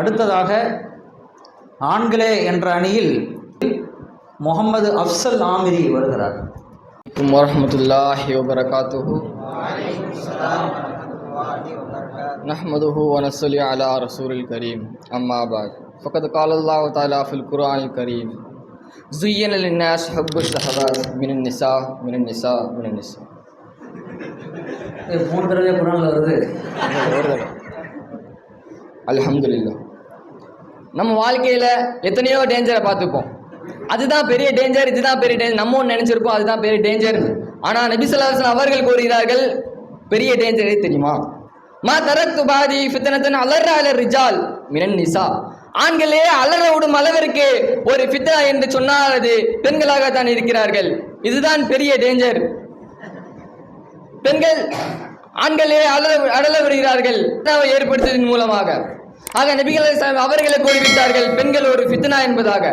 அடுத்ததாக ஆண்களே என்ற அணியில் முகமது அப்சல் ஆமிரி வருகிறார் عليكم ورحمة الله وبركاته نحمده ونصلي على رسول الكريم أما بعد فقد قال الله تعالى في القرآن الكريم زين للناس حب الشهوات من النساء من النساء من النساء இது மூணு தடவை குரானில் வருது அல்ஹம்துலில்லாஹ் நம்ம வாழ்க்கையில் எத்தனையோ டேஞ்சரை பார்த்துப்போம். அதுதான் பெரிய டேஞ்சர் இதுதான் பெரிய டேஞ்சர் நம்ம ஒன்று நினச்சிருப்போம் அதுதான் பெரிய டேஞ்சர் ஆனால் நபிசல்லாசன் அவர்கள் கூறுகிறார்கள் பெரிய டேஞ்சரே தெரியுமா? மா தரத்து பாதி ஃபித்தனத்தன் அலற அலர் ரிஜால் மினன் நிசா. ஆண்களே அலற விடும் அளவிற்கு ஒரு ஃபித்தா என்று சொன்னால் அது பெண்களாகத்தான் இருக்கிறார்கள். இதுதான் பெரிய டேஞ்சர் பெண்கள் ஆண்களே அலற அடல விடுகிறார்கள். ஏற்படுத்துவதன் மூலமாக. ஆக நபிகள் அவர்களை கூறிவிட்டார்கள் பெண்கள் ஒரு ஃபித்னா என்பதாக.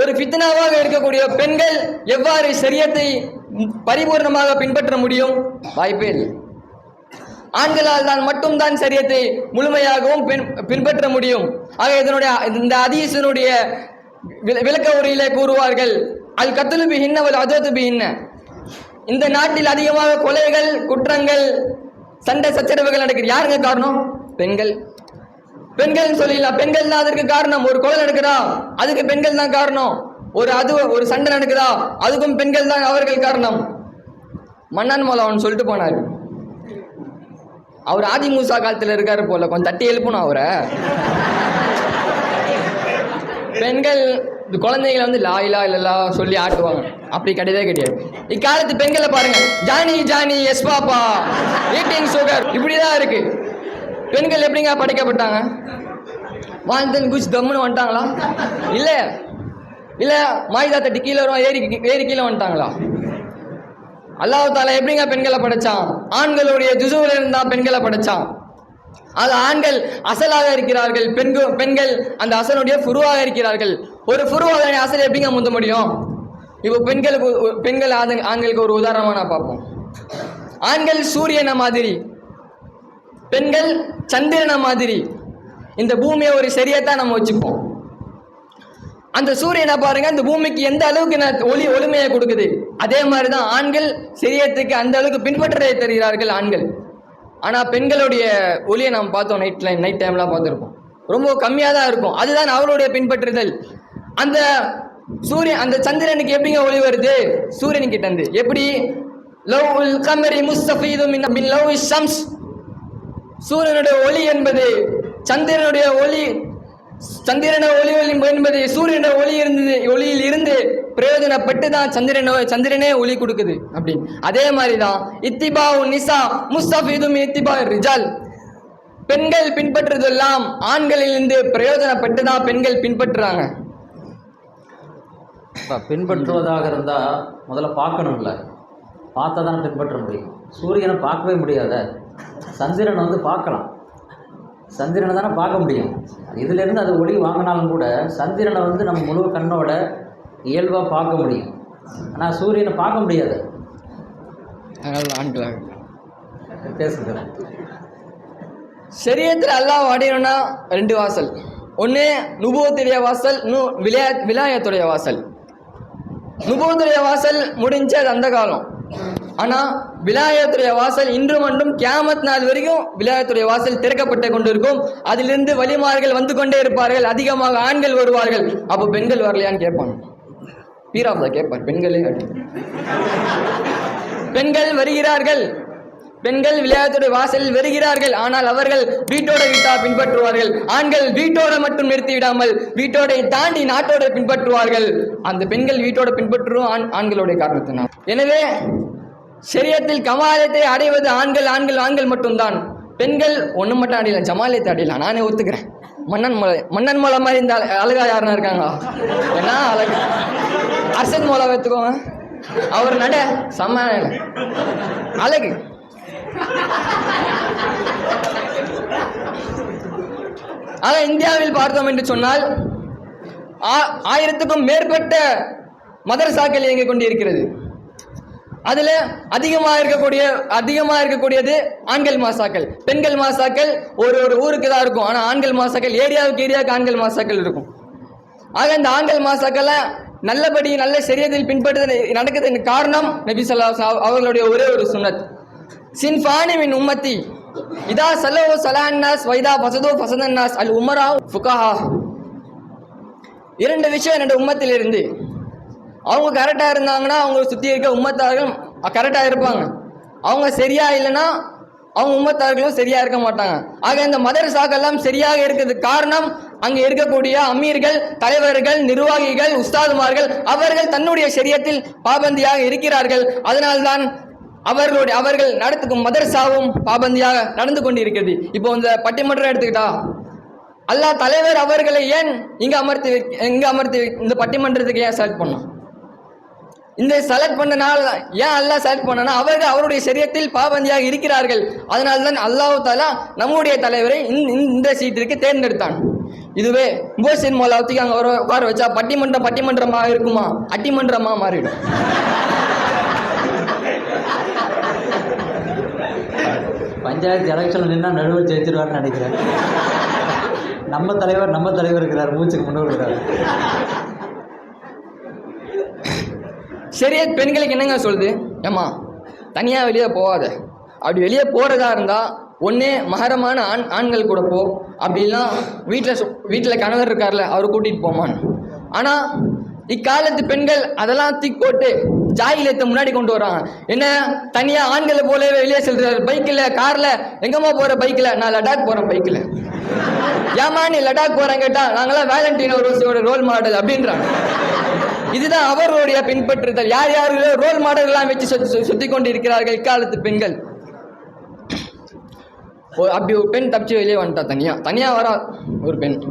ஒரு ஃபித்னாவாக இருக்கக்கூடிய பெண்கள் எவ்வாறு சரியத்தை பரிபூர்ணமாக பின்பற்ற முடியும்? வாய்ப்பே இல்லை. ஆண்களால் தான் மட்டும்தான் சரியத்தை முழுமையாகவும் பின் பின்பற்ற முடியும். ஆக இதனுடைய இந்த அதீசனுடைய விளக்க உரையிலே கூறுவார்கள் அல் கத்துலு பிஹின்ன வல் அதத்து பிஹின்ன. இந்த நாட்டில் அதிகமாக கொலைகள் குற்றங்கள் சண்டை சச்சரவுகள் நடக்கிறது யாருங்க காரணம்? பெண்கள். பெண்கள் சொல்லிடலாம். பெண்கள் தான் அதற்கு காரணம். ஒரு கொலை நடக்குதா? அதுக்கு பெண்கள் தான் காரணம். ஒரு அது ஒரு சண்டை நடக்குதா? அதுக்கும் பெண்கள் தான் அவர்கள் காரணம். மன்னன் மோல அவன் சொல்லிட்டு போனார். அவர் ஆதிமூசா காலத்தில் இருக்கார் போல. கொஞ்சம் தட்டி எழுப்பணும் அவரை. பெண்கள் இந்த குழந்தைகளை வந்து லா இல்லா இல்லலா சொல்லி ஆட்டுவாங்க. அப்படி கிடையவே கிடையாது. இக்காலத்து பெண்களை பாருங்க. Johnny Johnny yes papa. Eating sugar இப்படிதான் இருக்கு. பெண்கள் எப்படிங்க படைக்கப்பட்டாங்க? வாழ்ந்தன் குச் தம்முன்னு வந்துட்டாங்களா? இல்லை இல்லை மாயுதா தட்டி கீழே வரும் ஏறி ஏறி கீழே வந்துட்டாங்களா? அல்லாஹ் தாலா எப்படிங்க பெண்களை படைச்சான்? ஆண்களுடைய ஜுசுவில் இருந்தா பெண்களை படைச்சான். அது ஆண்கள் அசலாக இருக்கிறார்கள் பெண்கள் பெண்கள் அந்த அசலுடைய ஃபுருவாக இருக்கிறார்கள். ஒரு ஃபுருவாக அசல் எப்படிங்க முந்த முடியும்? இப்போ பெண்களுக்கு பெண்கள் ஆண்களுக்கு ஒரு உதாரணமாக நான் பார்ப்போம். ஆண்கள் சூரியனை மாதிரி பெண்கள் சந்திரனை மாதிரி. இந்த பூமியை ஒரு தான் நம்ம வச்சுப்போம். அந்த சூரியனை பாருங்க இந்த பூமிக்கு எந்த அளவுக்கு நான் ஒளி ஒளிமையை கொடுக்குது? அதே மாதிரி தான் ஆண்கள் சரியத்துக்கு அந்த அளவுக்கு பின்பற்றதை தருகிறார்கள் ஆண்கள். ஆனால் பெண்களுடைய ஒளியை நாம் பார்த்தோம் நைட் நைட் டைம்லாம் பார்த்துருப்போம். ரொம்ப கம்மியாக தான் இருக்கும். அதுதான் அவருடைய பின்பற்றுதல். அந்த சூரியன் அந்த சந்திரனுக்கு எப்படிங்க ஒளி வருது? சூரியனுக்கிட்ட இருந்து எப்படி? லவ் உல் கமரி முஸ்தபீதும் மின் மின் லவ் ஷம்ஸ். சூரியனுடைய ஒளி என்பது சந்திரனுடைய ஒளி சந்திரன ஒளி ஒளி என்பது சூரியன ஒளி இருந்தது ஒளியில் இருந்து பிரயோஜனப்பட்டு தான் சந்திரனோ சந்திரனே ஒளி கொடுக்குது அப்படின்னு. அதே மாதிரி தான் இத்திபா நிசா முஸ்தபிதும் இத்திபா ரிஜால். பெண்கள் பின்பற்றுவதெல்லாம் ஆண்களிலிருந்து பிரயோஜனப்பட்டு தான் பெண்கள் பின்பற்றுறாங்க. பின்பற்றுவதாக இருந்தால் முதல்ல பார்க்கணும்ல. பார்த்தா தான் பின்பற்ற முடியும். சூரியனை பார்க்கவே முடியாத. சந்திரனை வந்து பார்க்கலாம். சந்திரனை தானே பார்க்க முடியும். இதிலிருந்து அது ஒளி வாங்கினாலும் கூட சந்திரனை வந்து நம்ம முழு கண்ணோட இயல்பாக பார்க்க முடியும். ஆனால் சூரியனை பார்க்க முடியாது. பேசுங்க. சரியத்தில் அல்லாஹ் அடையணும்னா ரெண்டு வாசல். ஒன்று நுபுவத்துடைய வாசல் இன்னும் விளையா விலாயத்துடைய வாசல். நுபுவத்துடைய வாசல் முடிஞ்சது அந்த காலம். ஆனால் விலாயத்துடைய வாசல் இன்று மட்டும் கேமத் நாள் வரைக்கும் விலாயத்துடைய வாசல் திறக்கப்பட்டு கொண்டிருக்கும். அதிலிருந்து வழிமார்கள் வந்து கொண்டே இருப்பார்கள். அதிகமாக ஆண்கள் வருவார்கள். அப்போ பெண்கள் வரலையான்னு கேட்பாங்க. பீராப்தா கேட்பார் பெண்களே பெண்கள் வருகிறார்கள். பெண்கள் விளையாட்டுடைய வாசலில் வருகிறார்கள். ஆனால் அவர்கள் வீட்டோட வீட்டா பின்பற்றுவார்கள். ஆண்கள் வீட்டோட மட்டும் நிறுத்தி விடாமல் வீட்டோட தாண்டி நாட்டோட பின்பற்றுவார்கள். அந்த பெண்கள் வீட்டோட பின்பற்றுவோம். ஆண் ஆண்களுடைய காரணத்தினால். எனவே சரியத்தில் கமாலயத்தை அடைவது ஆண்கள் ஆண்கள் ஆண்கள் மட்டும்தான். பெண்கள் ஒன்று மட்டும் அடையல ஜமாலயத்தை அடையலாம் நானே ஒத்துக்கிறேன். மன்னன் மலை மன்னன் மலை மாதிரி இந்த அழகா யாருன்னா இருக்காங்களா? என்ன அழகு. அரசன் மோலா எடுத்துக்கோங்க. அவர் நட செம்ம அழகு. ஆனால் இந்தியாவில் பார்த்தோம் என்று சொன்னால் ஆ- ஆயிரத்துக்கும் மேற்பட்ட மதரசாக்கள் இயங்கிக் கொண்டிருக்கிறது. அதுல அதிகமா இருக்கக்கூடிய அதிகமா இருக்கக்கூடியது ஆண்கள் மாசாக்கள். பெண்கள் மாசாக்கள் ஒரு ஒரு ஊருக்கு தான் இருக்கும். ஆனா ஆண்கள் மாசாக்கள் ஏரியாவுக்கு ஏரியாவுக்கு ஆண்கள் மாசாக்கள் இருக்கும். ஆக இந்த ஆண்கள் மாசாக்கள்லாம் நல்லபடி நல்ல சரியத்தில் பின்பற்றுவது நடக்கிறது காரணம் நபி சொல்லா அவர்களுடைய ஒரே ஒரு சுன்னத் சின்ஃபானி மின் உம்மத்தி இதா சல்லோ சலான்னாஸ் வைதா பசதோ பசதன்னாஸ் அல் உமரா ஃபுகஹா. இரண்டு விஷயம் என்னுடைய உம்மத்திலிருந்து. அவங்க கரெக்டாக இருந்தாங்கன்னா அவங்க சுற்றி இருக்க உம்மத்தார்கள் கரெக்டாக இருப்பாங்க. அவங்க சரியா இல்லைன்னா அவங்க உம்மத்தார்களும் சரியா இருக்க மாட்டாங்க. ஆக இந்த மதரசாக்கெல்லாம் சரியாக இருக்கிறதுக்கு காரணம் அங்கே இருக்கக்கூடிய அமீர்கள் தலைவர்கள் நிர்வாகிகள் உஸ்தாதுமார்கள் அவர்கள் தன்னுடைய சரியத்தில் பாபந்தியாக இருக்கிறார்கள். அதனால்தான் அவர்களுடைய அவர்கள் நடத்துக்கும் மதரசாவும் பாபந்தியாக நடந்து கொண்டிருக்கிறது. இப்போ இந்த பட்டிமன்றம் எடுத்துக்கிட்டா அல்லாஹ் தலைவர் அவர்களை ஏன் இங்கே அமர்த்தி இங்கே அமர்த்தி இந்த பட்டிமன்றத்துக்கு ஏன் செலக்ட் பண்ணோம் இந்த செலக்ட் பண்ணனால ஏன் அல்லாஹ் செலக்ட் பண்ணனா அவர்கள் அவருடைய சரியத்தில் பாபந்தியாக இருக்கிறார்கள். அதனால தான் அல்லாஹ் தாலா நம்முடைய தலைவரை இந்த- இந்த- இந்த சீட்டிற்கு தேர்ந்தெடுத்தான். இதுவே முபசின் மோலாவத்துக்கு அங்கே ஒரு உட்கார வச்சா பட்டிமன்றம் பட்டிமன்றமாக இருக்குமா? அட்டிமன்றமாக மாறிடும். பஞ்சாயத்து எலெக்ஷன் நின்னா நடுவர் ஜெயிச்சிருவார்னு நினைக்கிறேன். நம்ம தலைவர் நம்ம தலைவர் இருக்கிறார் மூச்சுக்கு முன்னோர் இருக்கிறார். சரியா பெண்களுக்கு என்னங்க சொல்லுது? ஏம்மா தனியாக வெளியே போகாத. அப்படி வெளியே போகிறதா இருந்தால் ஒன்று மகரமான ஆண் ஆண்கள் கூட போ. அப்படின்னா வீட்டில் வீட்டில் கணவர் இருக்கார்ல அவர் கூட்டிகிட்டு போமான்னு ஆனால் இக்காலத்து பெண்கள் அதெல்லாம் தூக்கி போட்டு ஜாயிலத்தை முன்னாடி கொண்டு வராங்க. என்ன தனியாக ஆண்களை போல வெளியே செல்றாரு. பைக்கில் காரில் எங்கம்மா போகிற பைக்கில்? நான் லடாக் போகிறேன் பைக்கில். ஏமா நீ லடாக் போகிறேன் கேட்டால் நாங்களாம் வேலண்டினோ ரோஸோட ரோல் மாடல் அப்படின்றாங்க. இதுதான் அவர்களுடைய பின்பற்றுதல். யார் யார்களோ ரோல் மாடல்லாம் வச்சு சுத்தி சு- கொண்டு இருக்கிறார்கள் இக்காலத்து பெண்கள். ஒரு அப்படி ஒரு பெண் தப்பிச்சு வெளியே வந்துட்டா தனியாக தனியாக வரா ஒரு பெண்.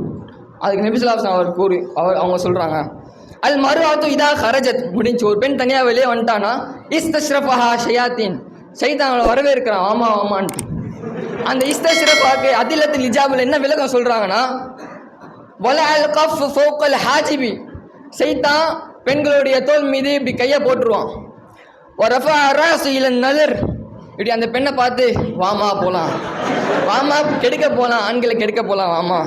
அதுக்கு நபிசுலாசன் அவர் கூறி அவர் அவங்க சொல்கிறாங்க அது மறுவாத்து இதாக ஹரஜத் முடிஞ்சு ஒரு பெண் தனியாக வெளியே வந்துட்டானா இஸ்தஷ்ரஃபஹா ஷயாத்தீன். சைதான் அவளை வரவேற்கிறான். ஆமா ஆமான்ட்டு. அந்த இஸ்தஷ்ரஃபாக்கு அதிலத்தில் இஜாபில் என்ன விளக்கம் சொல்கிறாங்கன்னா வல அல் கஃப் ஃபோக்கல் ஹாஜிபி. சைத்தான் பெண்களுடைய தோல் மீது இப்படி கையை போட்டுருவான் ரஃபா ராசு இளன் நலர் இப்படி அந்த பெண்ணை பார்த்து வாமா போகலாம் வாமா கெடுக்க போகலாம் ஆண்களை கெடுக்க போகலாம் வாமா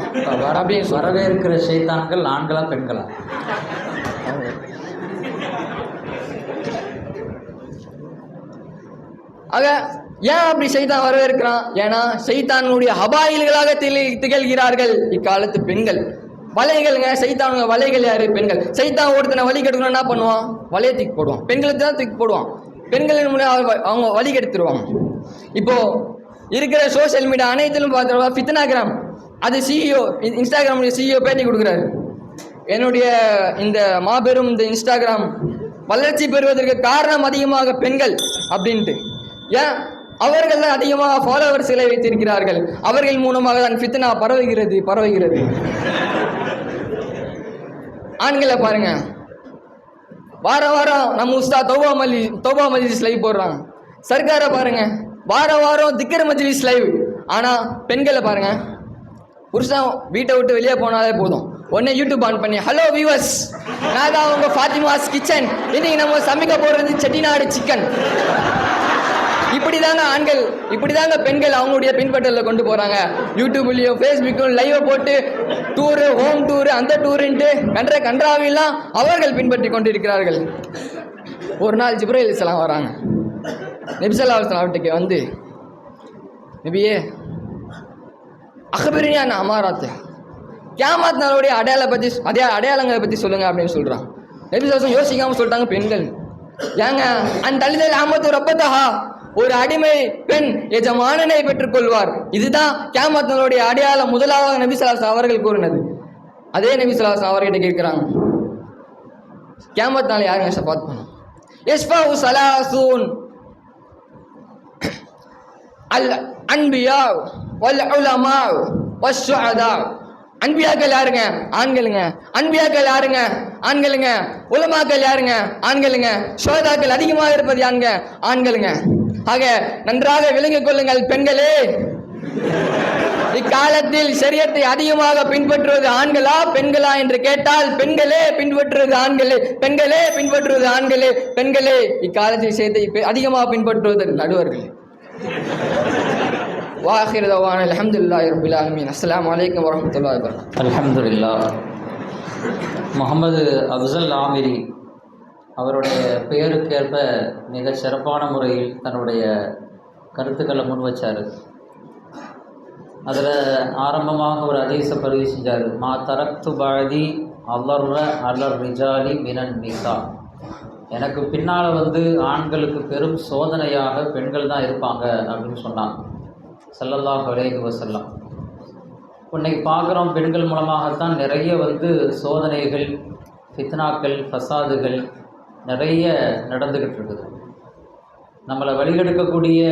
வரவே வரவே இருக்கிற சைத்தான்கள் ஆண்களா பெண்களா? ஆக ஏன் அப்படி செய்தான் வரவேற்கிறான்? ஏன்னா செய்தானுடைய ஹபாயில்களாக திகழ்கிறார்கள் இக்காலத்து பெண்கள். வலைகள்ங்க சைத்தானுங்க வலைகள் யாரு? பெண்கள். சைத்தான் ஒருத்தனை வலி கெடுக்கணும் என்ன பண்ணுவான்? வலையை தூக்கி போடுவான். பெண்களுக்கு தான் தூக்கி போடுவான். பெண்களின் மூலம் அவங்க- அவங்க வழி கெடுத்துருவாங்க. இப்போ இருக்கிற சோஷியல் மீடியா அனைத்திலும் பார்த்தா ஃபித்னாகிராம். அது சிஇஓ இன்ஸ்டாகிராமுடைய சிஇஓ பேட்டி கொடுக்குறாரு. என்னுடைய இந்த மாபெரும் இந்த இன்ஸ்டாகிராம் வளர்ச்சி பெறுவதற்கு காரணம் அதிகமாக பெண்கள் அப்படின்ட்டு. ஏன்? அவர்கள் தான் அதிகமாக ஃபாலோவர்ஸ்களை வைத்திருக்கிறார்கள். அவர்கள் மூலமாக தான் ஃபித்னா பரவுகிறது பரவுகிறது. ஆண்களை பாருங்க. வாரம் வாரம் நம்ம உஸ்தா தௌபா மல்லி தௌபா மஜ்லிஸ் லைவ் போடுறாங்க சர்க்காரை பாருங்க. வாரம் வாரம் திக்கர் மஜ்லிஸ் லைவ் ஆனால் பெண்களை பாருங்க. புருஷன் வீட்டை விட்டு வெளியே போனாலே போதும். உடனே யூடியூப் ஆன் பண்ணி ஹலோ வியூவர்ஸ் நான் தான் உங்க ஃபாத்திமாஸ் கிச்சன் இன்னைக்கு நம்ம சமைக்க போறது செட்டிநாடு சிக்கன் இப்படிதாங்க ஆண்கள் இப்படிதாங்க பெண்கள் அவங்களுடைய பின்பற்றல கொண்டு போறாங்க. யூடியூப்லயும் ஃபேஸ்புக்கும் லைவ் போட்டு டூரு ஹோம் டூரு அந்த டூருன்ட்டு கன்ற கன்றாவெல்லாம் அவர்கள் பின்பற்றி கொண்டிருக்கிறார்கள். ஒரு நாள் ஜிப்ரேல் இஸ்லாம் வராங்க. நபிசல்லா அவர்கிட்ட வந்து நபியே அகபிரியான அமாராத்து கேமாத் நாளுடைய அடையாள பற்றி அதே அடையாளங்களை பற்றி சொல்லுங்கள் அப்படின்னு சொல்கிறான் நபி சாசம் யோசிக்காமல் சொல்லிட்டாங்க பெண்கள். ஏங்க அந்த தள்ளிதல் அமத்து ரப்பத்தஹா. ஒரு அடிமை பெண் எஜமானனை பெற்றுக்கொள்வார். இதுதான் கேமத்தனுடைய அடையாளம் முதலாவது நபி அவர்கள் கூறினது. அதே நபி அவர்கிட்ட கேட்குறாங்க. கேமத் நாள் யாருங்க பார்த்து பண்ணோம் எஸ்பா சலாசூன் அல் அன்பியா வல் உலமா வஸ்ஸுஅதா அன்பியாக்கள் யாருங்க? ஆண்களுங்க. அன்பியாக்கள் யாருங்க? ஆண்களுங்க. உலமாக்கள் யாருங்க? ஆண்களுங்க. சோதாக்கள் அதிகமாக இருப்பது யாருங்க? ஆண்களுங்க. ஆக நன்றாக விளங்கிக் கொள்ளுங்கள் பெண்களே. இக்காலத்தில் சரியத்தை அதிகமாக பின்பற்றுவது ஆண்களா பெண்களா என்று கேட்டால் பெண்களே பின்பற்றுவது ஆண்களே பெண்களே பின்பற்றுவது ஆண்களே பெண்களே. இக்காலத்தில் ஷரியத்தை அதிகமாக பின்பற்றுவது நடுவர்களே. வாஹிர் தவான் அல்ஹம்துலில்லாஹி ரபில் ஆலமீன். அஸ்ஸலாமு அலைக்கும் வரஹ்மத்துல்லாஹி வபரகாத்துஹு. முகமது அஃசல் ஆமிரி அவருடைய பெயருக்கேற்ப மிக சிறப்பான முறையில் தன்னுடைய கருத்துக்களை முன் வச்சார். அதில் ஆரம்பமாக ஒரு அதீச பதிவு செஞ்சார். மா தரத்து பாதி அல்லர்வ அல்லர் ரிஜாலி மினன் நிசா. எனக்கு பின்னால் வந்து ஆண்களுக்கு பெரும் சோதனையாக பெண்கள் தான் இருப்பாங்க அப்படின்னு சொன்னாங்க செல்லல்லா அலைஹி செல்லம் இன்னைக்கு பார்க்குறோம் பெண்கள் மூலமாகத்தான் நிறைய வந்து சோதனைகள் ஃபித்னாக்கள் ஃபசாதுகள் நிறைய நடந்துக்கிட்டு இருக்குது நம்மளை வழிகெடுக்கக்கூடிய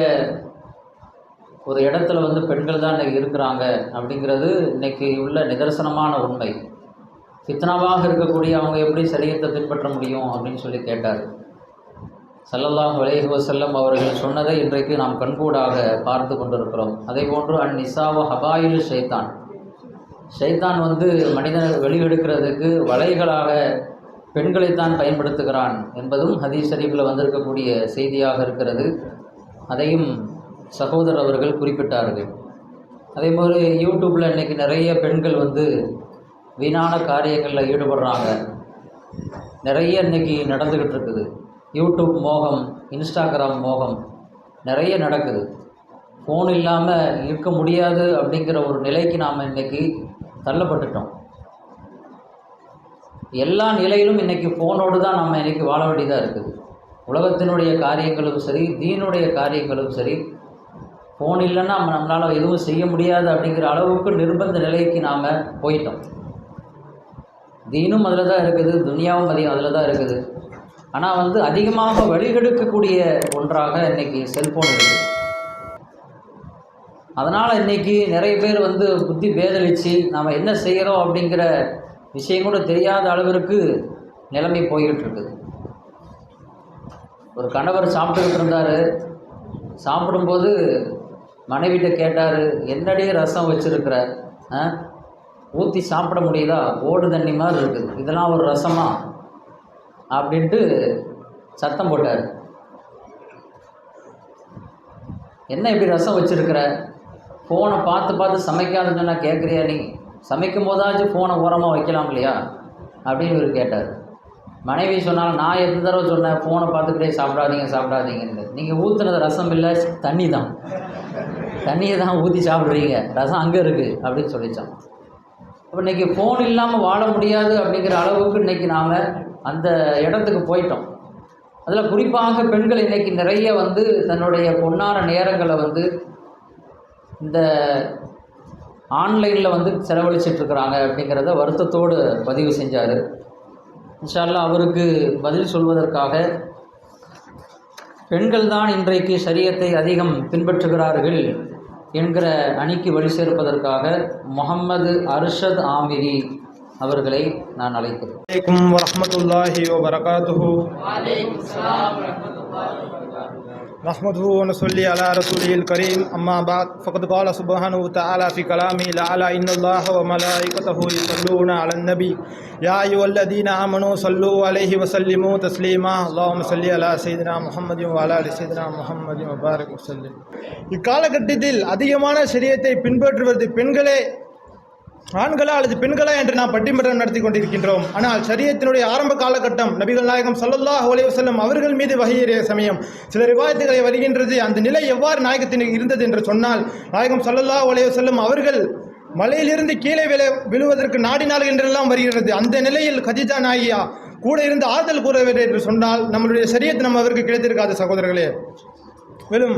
ஒரு இடத்துல வந்து பெண்கள் தான் இன்னைக்கு இருக்கிறாங்க அப்படிங்கிறது இன்றைக்கி உள்ள நிதர்சனமான உண்மை. ஃபித்னாவாக இருக்கக்கூடிய அவங்க எப்படி சரியத்தை பின்பற்ற முடியும் அப்படின்னு சொல்லி கேட்டார். ஸல்லல்லாஹு அலைஹி செல்லம் அவர்கள் சொன்னதை இன்றைக்கு நாம் கண்கூடாக பார்த்து கொண்டிருக்கிறோம். அதே போன்று அன் நிசாவ ஹபாயில் ஷைத்தான். ஷைத்தான் வந்து மனிதனை வெளியெடுக்கிறதுக்கு வலைகளாக பெண்களைத்தான் பயன்படுத்துகிறான் என்பதும் ஹதீஸ் ஷரீஃபில் வந்திருக்கக்கூடிய செய்தியாக இருக்கிறது. அதையும் சகோதரர் அவர்கள் குறிப்பிட்டார்கள். அதே மாதிரி யூடியூப்பில் இன்றைக்கி நிறைய பெண்கள் வந்து வீணான காரியங்களில் ஈடுபடுறாங்க. நிறைய இன்னைக்கு நடந்துக்கிட்டு இருக்குது. யூடியூப் மோகம் இன்ஸ்டாகிராம் மோகம் நிறைய நடக்குது. ஃபோன் இல்லாமல் இருக்க முடியாது அப்படிங்கிற ஒரு நிலைக்கு நாம் இன்னைக்கு தள்ளப்பட்டுட்டோம். எல்லா நிலையிலும் இன்றைக்கி ஃபோனோடு தான் நம்ம இன்றைக்கி வாழ வேண்டியதாக இருக்குது. உலகத்தினுடைய காரியங்களும் சரி தீனுடைய காரியங்களும் சரி ஃபோன் இல்லைன்னா நம்ம நம்மளால் எதுவும் செய்ய முடியாது அப்படிங்கிற அளவுக்கு நிர்பந்த நிலைக்கு நாம் போயிட்டோம். தீனும் அதில் தான் இருக்குது துனியாவும் அதிகம் அதில் தான் இருக்குது. ஆனால் வந்து அதிகமாக வழிகெடுக்கக்கூடிய ஒன்றாக இன்றைக்கி செல்ஃபோன் இருக்குது. அதனால் இன்றைக்கி நிறைய பேர் வந்து புத்தி பேதலிச்சு நாம் என்ன செய்கிறோம் அப்படிங்கிற விஷயம் கூட தெரியாத அளவிற்கு நிலைமை போய்கிட்டு இருக்குது ஒரு கணவர் சாப்பிட்டுக்கிட்டு இருந்தார். சாப்பிடும்போது மனைவிட்ட கேட்டார் என்னடி ரசம் வச்சுருக்கிற? ஆ? ஊற்றி சாப்பிட முடியுதா? ஓடு தண்ணி மாதிரி இருக்குது இதெல்லாம் ஒரு ரசமா? அப்படின்ட்டு சத்தம் போட்டார். என்ன இப்படி ரசம் வச்சுருக்கிற? ஃபோனை பார்த்து பார்த்து சமைக்காதுன்னு நான் கேட்குறியா நீ? சமைக்கும் போதாச்சும் ஃபோனை ஓரமாக வைக்கலாம் இல்லையா? அப்படின்னு இவர் கேட்டார். மனைவி சொன்னாலும் நான் எத்தனை தடவை சொன்னேன் ஃபோனை பார்த்துக்கிட்டே சாப்பிடாதீங்க சாப்பிடாதீங்கன்னு. நீங்கள் ஊற்றுனது ரசம் இல்லை தண்ணி தான். தண்ணியை தான் ஊற்றி சாப்பிட்றீங்க. ரசம் அங்கே இருக்குது அப்படின்னு சொல்லிச்சான். அப்போ இன்றைக்கி ஃபோன் இல்லாமல் வாழ முடியாது அப்படிங்கிற அளவுக்கு இன்றைக்கி நாம் அந்த இடத்துக்கு போயிட்டோம். அதில் குறிப்பாக பெண்கள் இன்றைக்கி நிறைய வந்து தன்னுடைய பொன்னான நேரங்களை வந்து இந்த ஆன்லைனில் வந்து செலவழிச்சிட்ருக்குறாங்க அப்படிங்கிறத வருத்தத்தோடு பதிவு செஞ்சார். இன்ஷால்லா அவருக்கு பதில் சொல்வதற்காக பெண்கள் தான் இன்றைக்கு சரியத்தை அதிகம் பின்பற்றுகிறார்கள் என்கிற அணிக்கு வழி சேர்ப்பதற்காக முகம்மது அர்ஷத் ஆமிரி அவர்களை நான் அழைக்கிறேன். வரமத்துல்லாஹி வரகாத்து نحمده ونصلي على رسوله الكريم أما بعد فقد قال سبحانه وتعالى في كلامه لعلى إن الله وملائكته يصلون على النبي يا أيها الذين آمنوا صلوا عليه وسلموا تسليما اللهم صل على سيدنا محمد وعلى آل سيدنا محمد وبارك وسلم இக்காலகட்டத்தில் அதிகமான சரியத்தை பின்பற்றுவது பெண்களே ஆண்களா அல்லது பெண்களா என்று நாம் பட்டிமன்றம் நடத்தி கொண்டிருக்கின்றோம். ஆனால் சரியத்தினுடைய ஆரம்ப காலகட்டம் நபிகள் நாயகம் ஸல்லல்லாஹு அலைஹி செல்லும் அவர்கள் மீது வகையேறிய சமயம். சில ரிவாயத்துகளை வருகின்றது. அந்த நிலை எவ்வாறு நாயகத்தின் இருந்தது என்று சொன்னால் நாயகம் ஸல்லல்லாஹு அலைஹி செல்லும் அவர்கள் மலையிலிருந்து கீழே விழ விழுவதற்கு நாடினார்கள் என்றெல்லாம் வருகிறது. அந்த நிலையில் கதிஜா நாயியா கூட இருந்து ஆறுதல் கூறவில்லை என்று சொன்னால் நம்மளுடைய சரியத்தை நம்ம அவருக்கு கிடைத்திருக்காது சகோதரர்களே. மேலும்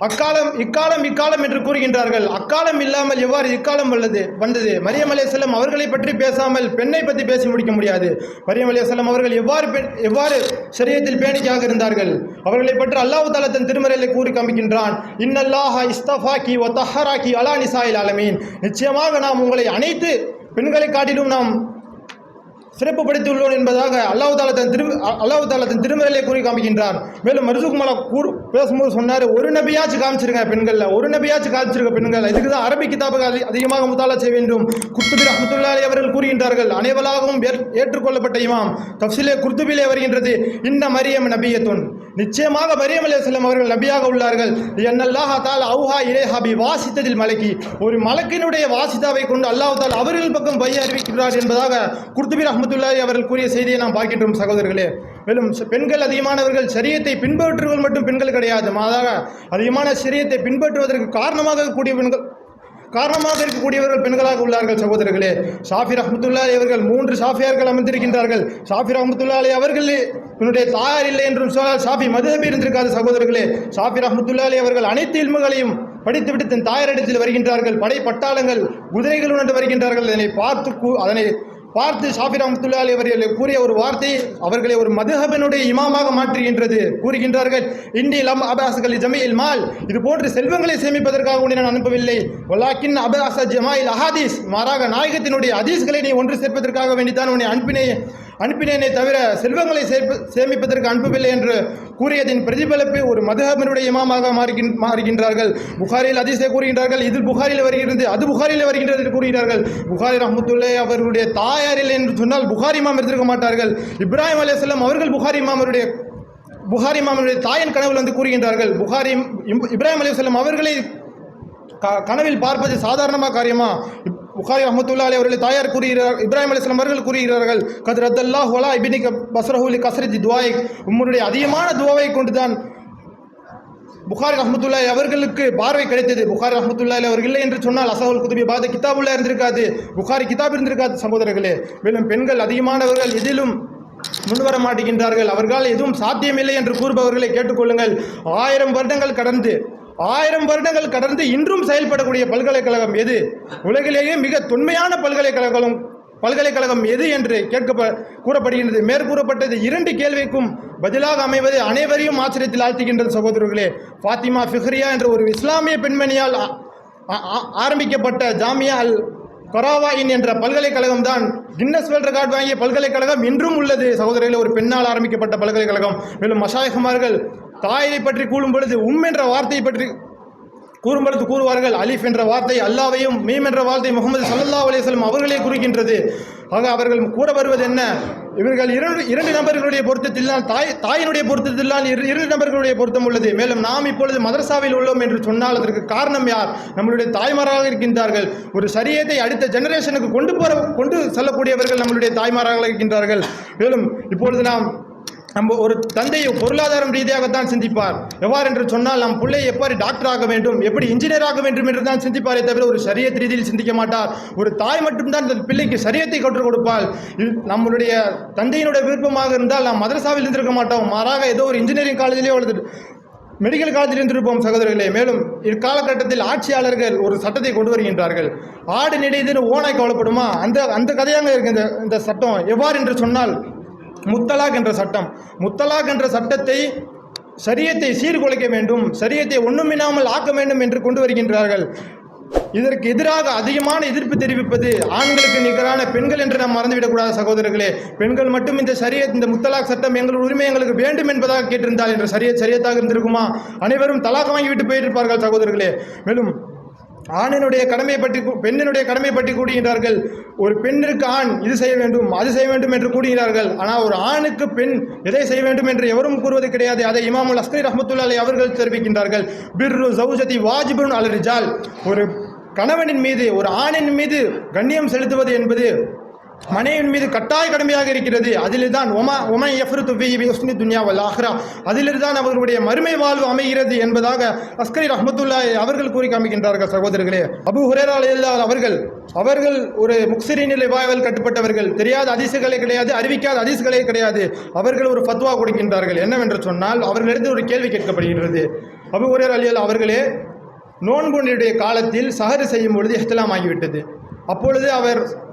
அக்காலம் இக்காலம் இக்காலம் என்று கூறுகின்றார்கள். அக்காலம் இல்லாமல் எவ்வாறு இக்காலம் வல்லது வந்தது? மரியம் செல்லம் அவர்களை பற்றி பேசாமல் பெண்ணை பற்றி பேசி முடிக்க முடியாது. மரியம் செல்லம் அவர்கள் எவ்வாறு பெண் எவ்வாறு சரியத்தில் பேணிக்காக இருந்தார்கள்? அவர்களை பற்றி அல்லாஹ் தாலா தன் திருமறையில் கூறி காமிக்கின்றான் இன்னல்லாஹா இஸ்தஃபாக்கி ஒ தஹராக்கி அலா நிசாயில் அலமீன். நிச்சயமாக நாம் உங்களை அனைத்து பெண்களை காட்டிலும் நாம் சிறப்புப்படுத்தியுள்ளோம் என்பதாக அல்லாஹ் தாலத்தின் திரு அல்லாஹ் தாலத்தின் திருமறையிலே கூறி காமிக்கின்றார். மேலும் மருசுக் மலா கூறு பேசும்போது சொன்னார் ஒரு நபியாச்சும் காமிச்சிருங்க பெண்களில் ஒரு நபியாச்சும் காமிச்சிருக்க பெண்கள் இதுக்கு தான் அரபி கிதாபுகள் அதிகமாக முத்தாலா செய்ய வேண்டும். குர்துபி ரஹ்மத்துல்லாஹி அவர்கள் கூறுகின்றார்கள் அனைவராகவும் ஏற்- ஏற்றுக்கொள்ளப்பட்ட இமாம். தப்சிலே குர்துபிலே வருகின்றது இன்ன மரியம் நபியத்துன். நிச்சயமாக மரியம் செல்லம் அவர்கள் நபியாக உள்ளார்கள். என்னல்லாஹ் தால் அவுஹா இலேஹா பி வாசித்ததில் மலக்கி. ஒரு மலக்கினுடைய வாசிதாவை கொண்டு அல்லாஹ் தால் அவர்கள் பக்கம் பைய அறிவிக்கிறார் என்பதாக குர்துபி ரஹ்மத்துல்லாஹி அவர்கள் கூறிய செய்தியை நாம் பார்க்கின்றோம் சகோதரர்களே. மேலும் பெண்கள் அதிகமானவர்கள் சரியத்தை பின்பற்றுவர்கள் மட்டும் பெண்கள் கிடையாது. மாதாக அதிகமான சரியத்தை பின்பற்றுவதற்கு காரணமாக கூடிய பெண்கள் காரணமாக இருக்கக்கூடியவர்கள் பெண்களாக உள்ளார்கள் சகோதரர்களே. ஷாஃபி ரஹமத்துல்லாலி அவர்கள் மூன்று ஷாஃபியார்கள் அமர்ந்திருக்கின்றார்கள். ஷாஃபி ரஹமத்துல்லாலி அவர்கள் என்னுடைய தாயார் இல்லை என்றும் சொன்னால் ஷாஃபி மதுஹபி இருந்திருக்காது சகோதரர்களே. ஷாஃபி ரஹமத்துல்லாலி அவர்கள் அனைத்து இல்முகளையும் படித்துவிட்டு தன் தாயாரிடத்தில் வருகின்றார்கள். படை பட்டாளங்கள் குதிரைகளுடன் வருகின்றார்கள். அதனை பார்த்து அதனை பார்த்து ஷாஃபி ரஹமத்துல்லாலி அவர்கள் கூறிய ஒரு வார்த்தை அவர்களை ஒரு மதுஹபனுடைய இமாமாக மாற்றுகின்றது. கூறுகின்றார்கள் இந்தி லம் அபாசுகள் ஜமையில் மால். இது போன்ற செல்வங்களை சேமிப்பதற்காக உன்னை நான் அனுப்பவில்லை. வல்லாக்கின் அபாச ஜமாயில் அஹாதீஸ். மாறாக நாயகத்தினுடைய அதீஸ்களை நீ ஒன்று சேர்ப்பதற்காக வேண்டித்தான் உன்னை அனுப்பினேன். அனுப்பினேனே தவிர செல்வங்களை சேமிப்பதற்கு அனுப்பவில்லை என்று கூறியதின் பிரதிபலிப்பை ஒரு மதுஹபனுடைய இமாமாக மாறுகின் மாறுகின்றார்கள். புகாரில் அதிசய கூறுகின்றார்கள். இதில் புகாரில் வருகிறது. அது புகாரில் வருகின்றது என்று கூறுகிறார்கள் புகாரி ரஹமத்துல்லே அவர்களுடைய தாயாரில் என்று சொன்னால் புகாரி இமாம் இருந்திருக்க மாட்டார்கள். இப்ராஹிம் செல்லம் அவர்கள் புகாரி இமாமருடைய புகாரி இமாமருடைய தாயின் கனவில் வந்து கூறுகின்றார்கள். புகாரி இம்- இப்ராஹிம் செல்லம் அவர்களை க- கனவில் பார்ப்பது சாதாரணமாக காரியமா? புகாரி அஹமத்துல்லா அலி அவர்கள் தாயார் கூறுகிறார் இப்ராஹிம் அலிஸ்லாம் அவர்கள் கூறுகிறார்கள் கத் ரத்தல்லாஹ் ஹோலா இபினிக் பஸ்ரஹூலி கஸ்ரதி துவாய். உம்முடைய அதிகமான துவாவை கொண்டுதான் புகாரி ரஹமத்துல்லாஹி அவர்களுக்கு பார்வை கிடைத்தது. புகாரி ரஹமத்துல்லாஹி அவர்கள் இல்லை என்று சொன்னால் அசகுல் குதுபி பாத கிதாபுல்லா இருந்திருக்காது. புகாரி கிதாப் இருந்திருக்காது சகோதரர்களே. மேலும் பெண்கள் அதிகமானவர்கள் எதிலும் முன்வர மாட்டுகின்றார்கள். அவர்களால் எதுவும் சாத்தியமில்லை என்று கூறுபவர்களை கேட்டுக்கொள்ளுங்கள். ஆயிரம் வருடங்கள் கடந்து ஆயிரம் வருடங்கள் கடந்து இன்றும் செயல்படக்கூடிய பல்கலைக்கழகம் எது? உலகிலேயே மிக தொன்மையான பல்கலைக்கழகம் பல்கலைக்கழகம் எது என்று கேட்க கூறப்படுகின்றது. மேற்கூறப்பட்டது இரண்டு கேள்விக்கும் பதிலாக அமைவது அனைவரையும் ஆச்சரியத்தில் ஆழ்த்துகின்றது சகோதரர்களே. ஃபாத்திமா ஃபிஹ்ரியா என்ற ஒரு இஸ்லாமிய பெண்மணியால் ஆரம்பிக்கப்பட்ட ஜாமியா அல் கொராவாயின் என்ற பல்கலைக்கழகம் தான் கின்னஸ் வேர்ல்ட் ரெக்கார்ட் வாங்கிய பல்கலைக்கழகம் இன்றும் உள்ளது. சகோதரர்களே ஒரு பெண்ணால் ஆரம்பிக்கப்பட்ட பல்கலைக்கழகம். மேலும் மஷாயகுமார்கள் தாயை பற்றி கூறும் பொழுது உம் என்ற வார்த்தையை பற்றி கூறும் பொழுது கூறுவார்கள். அலிஃப் என்ற வார்த்தை அல்லாவையும் மீம் என்ற வார்த்தை முகமது சல்லா அலைஹி அவர்களே குறிக்கின்றது ஆக அவர்கள் கூற வருவது என்ன? இவர்கள் இரண்டு இரண்டு நபர்களுடைய பொருத்தத்தில் தான் தாய் தாயினுடைய பொருத்தத்தில் தான் இரு- இரண்டு நபர்களுடைய பொருத்தம் உள்ளது. மேலும் நாம் இப்பொழுது மதரசாவில் உள்ளோம் என்று சொன்னால் அதற்கு காரணம் யார்? நம்மளுடைய தாய்மாராக இருக்கின்றார்கள். ஒரு சரியத்தை அடுத்த ஜெனரேஷனுக்கு கொண்டு போற கொண்டு செல்லக்கூடியவர்கள் நம்மளுடைய தாய்மாராக இருக்கின்றார்கள். மேலும் இப்பொழுது நாம் நம்ம ஒரு தந்தை பொருளாதாரம் ரீதியாகத்தான் சிந்திப்பார். எவ்வாறு என்று சொன்னால் நம் பிள்ளை எப்படி டாக்டர் ஆக வேண்டும் எப்படி இன்ஜினியர் ஆக வேண்டும் என்று தான் சிந்திப்பாரே தவிர ஒரு சரியத் ரீதியில் சிந்திக்க மாட்டார். ஒரு தாய் மட்டும்தான் தன் பிள்ளைக்கு சரியத்தை கற்றுக் கொடுப்பாள். நம்மளுடைய தந்தையினுடைய விருப்பமாக இருந்தால் நாம் மதரசாவில் இருந்திருக்க மாட்டோம். மாறாக ஏதோ ஒரு இன்ஜினியரிங் காலேஜிலேயே வளர்ந்து மெடிக்கல் காலேஜில் இருந்திருப்போம் சகோதரர்களே. மேலும் இக்காலகட்டத்தில் ஆட்சியாளர்கள் ஒரு சட்டத்தை கொண்டு வருகின்றார்கள். ஆடு நெடியதுன்னு ஓனாய் கவலைப்படுமா? அந்த அந்த கதையாங்க இருக்கு இந்த இந்த சட்டம். எவ்வாறு என்று சொன்னால் முத்தலாக் என்ற சட்டம். முத்தலாக் என்ற சட்டத்தை சரியத்தை சீர்குலைக்க வேண்டும். சரியத்தை ஒன்றுமில்லாமல் ஆக்க வேண்டும் என்று கொண்டு வருகின்றார்கள். இதற்கு எதிராக அதிகமான எதிர்ப்பு தெரிவிப்பது ஆண்களுக்கு நிகரான பெண்கள் என்று நாம் மறந்துவிடக்கூடாத சகோதரர்களே. பெண்கள் மட்டும் இந்த சரிய இந்த முத்தலாக் சட்டம் எங்கள் உரிமை எங்களுக்கு வேண்டும் என்பதாக கேட்டிருந்தால் என்ற சரிய சரியத்தாக இருந்திருக்குமா? அனைவரும் தலாக் வாங்கிவிட்டு போயிருப்பார்கள் சகோதரர்களே. மேலும் ஆணினுடைய கடமை பற்றி கூ- பெண்ணினுடைய கடமை பற்றி கூடுகின்றார்கள் ஒரு பெண்ணிற்கு ஆண் இது செய்ய வேண்டும் அது செய்ய வேண்டும் என்று கூடுகிறார்கள் ஆனால் ஒரு ஆணுக்கு பெண் எதை செய்ய வேண்டும் என்று எவரும் கூறுவது கிடையாது. அதை இமாமுல் அஸ்கரி ரஹமத்துல்லாலை அவர்கள் தெரிவிக்கின்றார்கள். பிர்ரு ஜவுஜதி வாஜிபுன் அலரிஜால் ஒரு கணவனின் மீது ஒரு ஆணின் மீது கண்ணியம் செலுத்துவது என்பது மனைவின் மீது கட்டாய கடமையாக இருக்கிறது. அதில்தான் ஒமா ஒமை எஃப்ருத்து ஃபி துன்யா ஆஹ்ரா. அதிலிருந்தான் அவர்களுடைய மறுமை வாழ்வு அமைகிறது என்பதாக அஸ்கரி ரஹமத்துல்லாஹி அவர்கள் கூறி காமிக்கின்றார்கள் சகோதரர்களே. அபு ஹுரேரா அவர்கள் அவர்கள் ஒரு முக்சிரி நிலை வாய்வல் கட்டுப்பட்டவர்கள். தெரியாத அதிசுகளே கிடையாது அறிவிக்காத அதிசுகளே கிடையாது. அவர்கள் ஒரு ஃபத்வா கொடுக்கின்றார்கள். என்னவென்று சொன்னால் அவர்களிடத்தில் ஒரு கேள்வி கேட்கப்படுகின்றது. அபு ஹுரேர் அலியல் அவர்களே நோன்புடைய காலத்தில் சஹரு செய்யும் பொழுது எஹ்தலாம் ஆகிவிட்டது. அப்பொழுது அவர்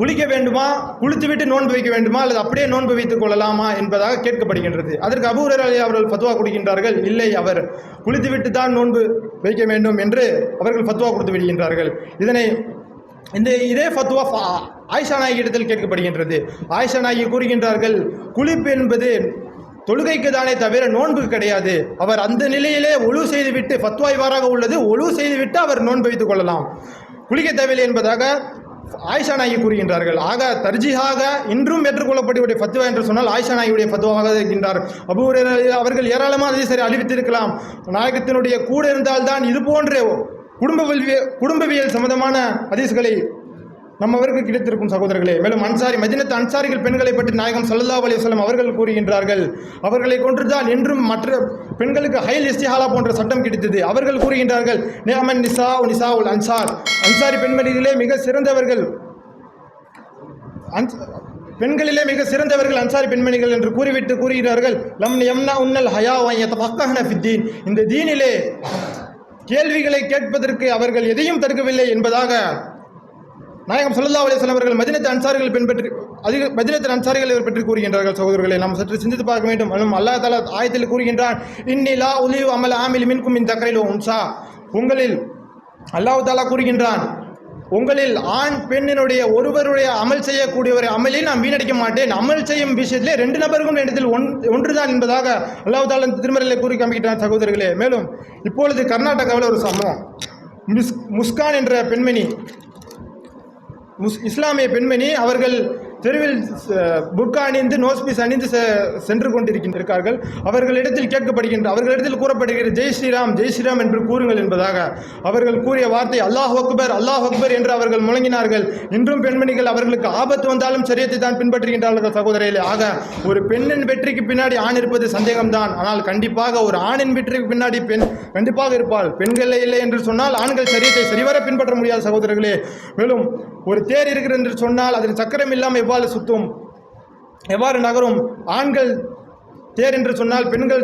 குளிக்க வேண்டுமா? குளித்துவிட்டு நோன்பு வைக்க வேண்டுமா? அல்லது அப்படியே நோன்பு வைத்துக் கொள்ளலாமா என்பதாக கேட்கப்படுகின்றது. அதற்கு அபூரர் அலி அவர்கள் ஃபத்வா கொடுக்கின்றார்கள். இல்லை அவர் குளித்துவிட்டு தான் நோன்பு வைக்க வேண்டும் என்று அவர்கள் ஃபத்வா கொடுத்து விடுகின்றார்கள். இதனை இந்த இதே ஃபத்வா ஃபா- ஆயிஷா நாயகி இடத்தில் கேட்கப்படுகின்றது. ஆயிஷா நாயகி கூறுகின்றார்கள் குளிப்பு என்பது தொழுகைக்கு தானே தவிர நோன்பு கிடையாது. அவர் அந்த நிலையிலே ஒழு செய்துவிட்டு ஃபத்வா இவ்வாறாக உள்ளது ஒழு செய்துவிட்டு அவர் நோன்பு வைத்துக் கொள்ளலாம். குளிக்க தேவையில்லை என்பதாக ஆயிஷா நாயகி கூறுகின்றார்கள் ஆக தர்ஜிஹாக இன்றும் ஏற்றுக்கொள்ளப்படக்கூடிய ஃபத்வா என்று சொன்னால் ஆயிஷா நாயகியுடைய ஃபத்வாவாக இருக்கின்றார். அபூர் அவர்கள் ஏராளமாக அதை சரி அறிவித்திருக்கலாம் நாயகத்தினுடைய கூட இருந்தால்தான் இது போன்ற குடும்பவியல் குடும்பவியல் சம்பந்தமான ஹதீஸ்களை நம்மவருக்கு கிடைத்திருக்கும் சகோதரர்களே. மேலும் அன்சாரி மதினத்து அன்சாரிகள் பெண்களை பற்றி நாயகம் சல்லா அலி வஸல்லம் அவர்கள் கூறுகின்றார்கள். அவர்களை கொன்றுதான் என்றும் மற்ற பெண்களுக்கு ஹைல் இஸ்திஹாலா போன்ற சட்டம் கிடைத்தது. அவர்கள் கூறுகின்றார்கள் நியமன் நிசா நிசா உல் அன்சார். அன்சாரி பெண்மணிகளே மிக சிறந்தவர்கள் அன்ஸ் பெண்களிலே மிக சிறந்தவர்கள் அன்சாரி பெண்மணிகள் என்று கூறிவிட்டு கூறுகிறார்கள் லம் யம்னா உன்னல் ஹயா வயத்தஃபக்கஹன ஃபித்தீன் இந்த தீனிலே கேள்விகளை கேட்பதற்கு அவர்கள் எதையும் தடுக்கவில்லை என்பதாக நாயகம் ஸல்லல்லாஹு அலைஹி வஸல்லம் அவர்கள் மதினத்து அன்சாரிகள் பின்பற்றி அதிக மதினத்து அன்சாரிகளை பற்றி கூறுகின்றார்கள் சகோதரர்களை. நாம் சற்று சிந்தித்து பார்க்க வேண்டும். மேலும் அல்லா தஆலா ஆயத்தில் கூறுகின்றான் இன்னி லா அமல் ஆமில் மின்கும் இந்த தக்கரையில் உன்சா. உங்களில் அல்லாஹு தாலா கூறுகின்றான் உங்களில் ஆண் பெண்ணினுடைய ஒருவருடைய அமல் செய்யக்கூடியவரை அமலில் நான் வீணடிக்க மாட்டேன். அமல் செய்யும் விஷயத்திலே ரெண்டு நபருக்கும் இடத்தில் ஒன் ஒன்றுதான் என்பதாக அல்லாஹ் தாலா திருமறையிலே கூறி காமிக்கின்றான் சகோதரர்களே. மேலும் இப்பொழுது கர்நாடகாவில் ஒரு சம்பவம். மிஸ் முஸ்கான் என்ற பெண்மணி முஸ் இஸ்லாமிய பெண்மணி அவர்கள் தெருவில் ச- புர்கா அணிந்து நோஸ்பீஸ் அணிந்து செ- சென்று கொண்டிருக்கின்றார்கள் அவர்களிடத்தில் கேட்கப்படுகின்ற அவர்களிடத்தில் கூறப்படுகிற ஜெய் ஸ்ரீராம் ஜெய் ஸ்ரீராம் என்று கூறுங்கள் என்பதாக அவர்கள் கூறிய வார்த்தை அல்லாஹ் அக்பர் அல்லாஹ் அக்பர் என்று அவர்கள் முழங்கினார்கள். இன்றும் பெண்மணிகள் அவர்களுக்கு ஆபத்து வந்தாலும் சரியத்தை தான் பின்பற்றுகின்றார்கள் சகோதரிகளே. ஆக ஒரு பெண்ணின் வெற்றிக்கு பின்னாடி ஆண் இருப்பது சந்தேகம்தான். ஆனால் கண்டிப்பாக ஒரு ஆணின் வெற்றிக்கு பின்னாடி பெண் கண்டிப்பாக இருப்பாள். பெண்கள் இல்லை என்று சொன்னால் ஆண்கள் சரியத்தை சரிவர பின்பற்ற முடியாது சகோதரர்களே. மேலும் ஒரு தேர் இருக்கிறது என்று சொன்னால் அதில் சக்கரம் இல்லாமல் எவ்வாறு சுத்தும்? எவ்வாறு நகரும்? ஆண்கள் தேர் என்று சொன்னால் பெண்கள்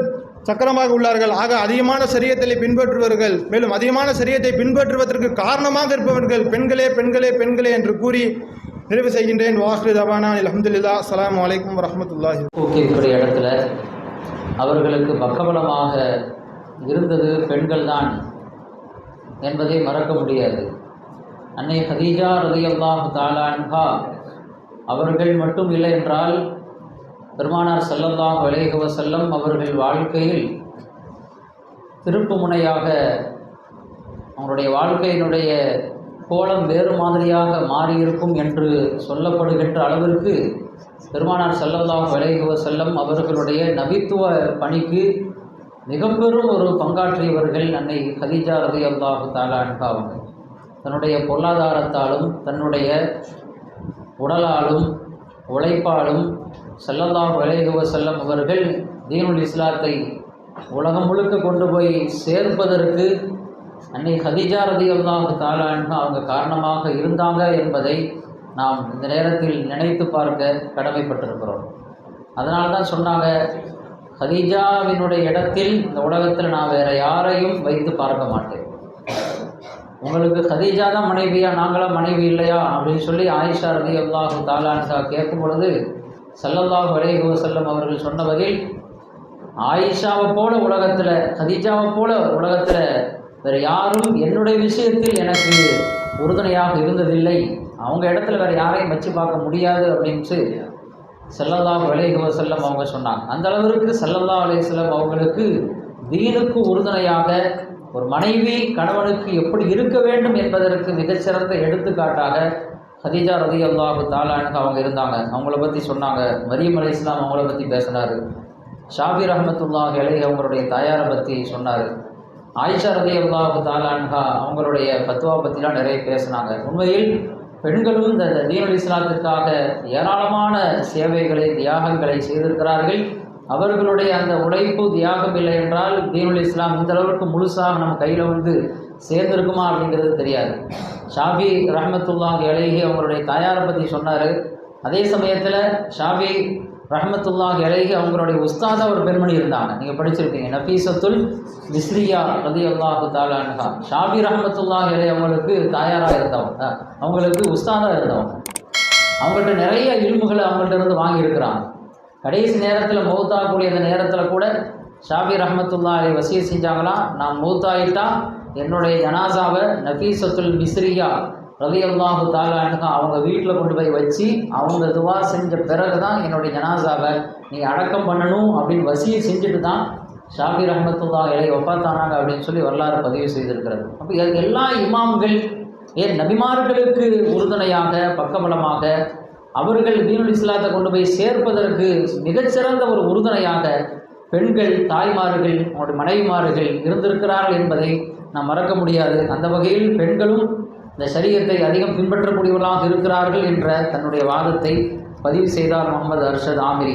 சக்கரமாக உள்ளார்கள். ஆக அதிகமான சரியத்தை பின்பற்றுபவர்கள் மேலும் அதிகமான சரியத்தை பின்பற்றுவதற்கு காரணமாக இருப்பவர்கள் பெண்களே பெண்களே பெண்களே என்று கூறி நிறைவு செய்கின்றேன். வாஹ்லி தபானா அலமதுல்லா அஸ்ஸலாமு அலைக்கும் வரஹ்மத்துல்லாஹி ஊக்குவிக்கிற இடத்துல அவர்களுக்கு பக்கபலமாக இருந்தது பெண்கள் தான் என்பதை மறக்க முடியாது. அன்னை ஹதீஜா ரதியல்லாஹு தாலான்ஹா அவர்கள் மட்டும் இல்லை என்றால் பெருமானார் செல்லந்தாம் அலைஹி செல்லம் அவர்கள் வாழ்க்கையில் திருப்பு முனையாக அவங்களுடைய வாழ்க்கையினுடைய கோலம் வேறு மாதிரியாக மாறியிருக்கும் என்று சொல்லப்படுகின்ற அளவிற்கு பெருமானார் செல்லந்தாம் அலைஹி செல்லம் அவர்களுடைய நபித்துவ பணிக்கு மிக பெரும் ஒரு பங்காற்றியவர்கள் அன்னை ஹதிஜா ரதி அல்லாஹு தாலா அன்பாவங்க தன்னுடைய பொருளாதாரத்தாலும் தன்னுடைய உடலாலும் உழைப்பாலும் ஸல்லல்லாஹு விளைகுவ செல்லம் அவர்கள் தீனுல் இஸ்லாத்தை உலகம் முழுக்க கொண்டு போய் சேர்ப்பதற்கு அன்னை ஹதிஜா ரதி அல்லாஹு தாலான்ஹா அவங்க காரணமாக இருந்தாங்க என்பதை நாம் இந்த நேரத்தில் நினைத்து பார்க்க கடமைப்பட்டிருக்கிறோம். அதனால தான் சொன்னாங்க ஹதீஜாவினுடைய இடத்தில் இந்த உலகத்தில் நான் வேறு யாரையும் வைத்து பார்க்க மாட்டேன். உங்களுக்கு ஹதீஜா தான் மனைவியா நாங்களாம் மனைவி இல்லையா? அப்படின்னு சொல்லி ஆயிஷா ரதி அல்லாஹு தாலான்சா கேட்கும் பொழுது சல்லல்லாஹ் வலேஹு வசல்லம் அவர்கள் சொன்ன பதில் ஆயிஷாவை போல உலகத்தில் ஹதீஜாவை போல உலகத்தில் வேறு யாரும் என்னுடைய விஷயத்தில் எனக்கு உறுதுணையாக இருந்ததில்லை. அவங்க இடத்துல வேறு யாரையும் வச்சு பார்க்க முடியாது அப்படின்ட்டு செல்லல்லா அலைஹி வசல்லம் அவங்க சொன்னாங்க. அந்த அளவிற்கு செல்லல்லா அலைஹிஸ்ஸலாம் அவங்களுக்கு தீனுக்கு உறுதுணையாக ஒரு மனைவி கணவனுக்கு எப்படி இருக்க வேண்டும் என்பதற்கு மிகச்சிறந்த எடுத்துக்காட்டாக ஹதீஜா ரதி அல்லாஹு தாலானுக்கு அவங்க இருந்தாங்க. அவங்கள பற்றி சொன்னாங்க. மரியம் அலி இஸ்லாம் அவங்கள பற்றி பேசினார். ஷாபி ரஹமத்துல்லா அலை அவங்களுடைய தாயாரை பற்றி சொன்னார். ஆயிஷா ரதி அல்லாஹு தாலான்ஹா அவங்களுடைய பத்துவா பற்றிலாம் நிறைய பேசினாங்க. உண்மையில் பெண்களும் இந்த தீனுல் இஸ்லாத்திற்காக ஏராளமான சேவைகளை தியாகங்களை செய்திருக்கிறார்கள். அவர்களுடைய அந்த உழைப்பு தியாகம் இல்லை என்றால் தீனுல் இஸ்லாம் இந்த அளவுக்கு முழுசாக நம்ம கையில் வந்து சேர்ந்திருக்குமா அப்படிங்கிறது தெரியாது. ஷாபி ரஹமத்துல்லாஹ் இலகி அவங்களுடைய தாயாரை பற்றி சொன்னார். அதே சமயத்தில் ஷாபி ரஹமத்துல்லாஹ் இலகி அவங்களுடைய உஸ்தாத ஒரு பெண்மணி இருந்தாங்க. நீங்கள் படிச்சிருக்கீங்க நஃபீசத்துல் மிஸ்ரியா ரதி அல்லாஹு தாலான்ஹா ஷாஃபி ரஹமத்துல்லாஹ் அலை அவங்களுக்கு தாயாராக இருந்தவங்க. அவங்களுக்கு உஸ்தாதாக இருந்தவங்க. அவங்கள்ட்ட நிறைய இல்முகளை அவங்கள்ட்ட இருந்து வாங்கியிருக்கிறாங்க. கடைசி நேரத்தில் மௌத்தாகக்கூடிய அந்த நேரத்தில் கூட ஷாபி ரஹமத்துல்லா அலை வசிய செஞ்சாங்களாம் நான் மௌத்தாயிட்டா? என்னுடைய ஜனாசாவை நஃபீசத்துல் மிஸ்ரியா ரவி அல்லாஹு தாலானுக்கு அவங்க வீட்டில் கொண்டு போய் வச்சு அவங்க துவா செஞ்ச பிறகு தான் என்னுடைய ஜனாசாவை நீ அடக்கம் பண்ணணும் அப்படின்னு வசியை செஞ்சுட்டு தான் ஷாபி ரஹமத்துல்லா இலை ஒப்பாத்தானாங்க அப்படின்னு சொல்லி வரலாறு பதிவு செய்திருக்கிறது. அப்போ எல்லா இமாம்கள் ஏன் நபிமார்களுக்கு உறுதுணையாக பக்கபலமாக அவர்கள் தீனுல் இஸ்லாத்தை கொண்டு போய் சேர்ப்பதற்கு மிகச்சிறந்த ஒரு உறுதுணையாக பெண்கள் தாய்மார்கள் அவருடைய மனைவிமார்கள் இருந்திருக்கிறார்கள் என்பதை நாம் மறக்க முடியாது. அந்த வகையில் பெண்களும் இந்த சரீரத்தை அதிகம் பின்பற்றக்கூடியவர்களாக இருக்கிறார்கள் என்ற தன்னுடைய வாதத்தை பதிவு செய்தார் முகமது அர்ஷத் ஆமிரி.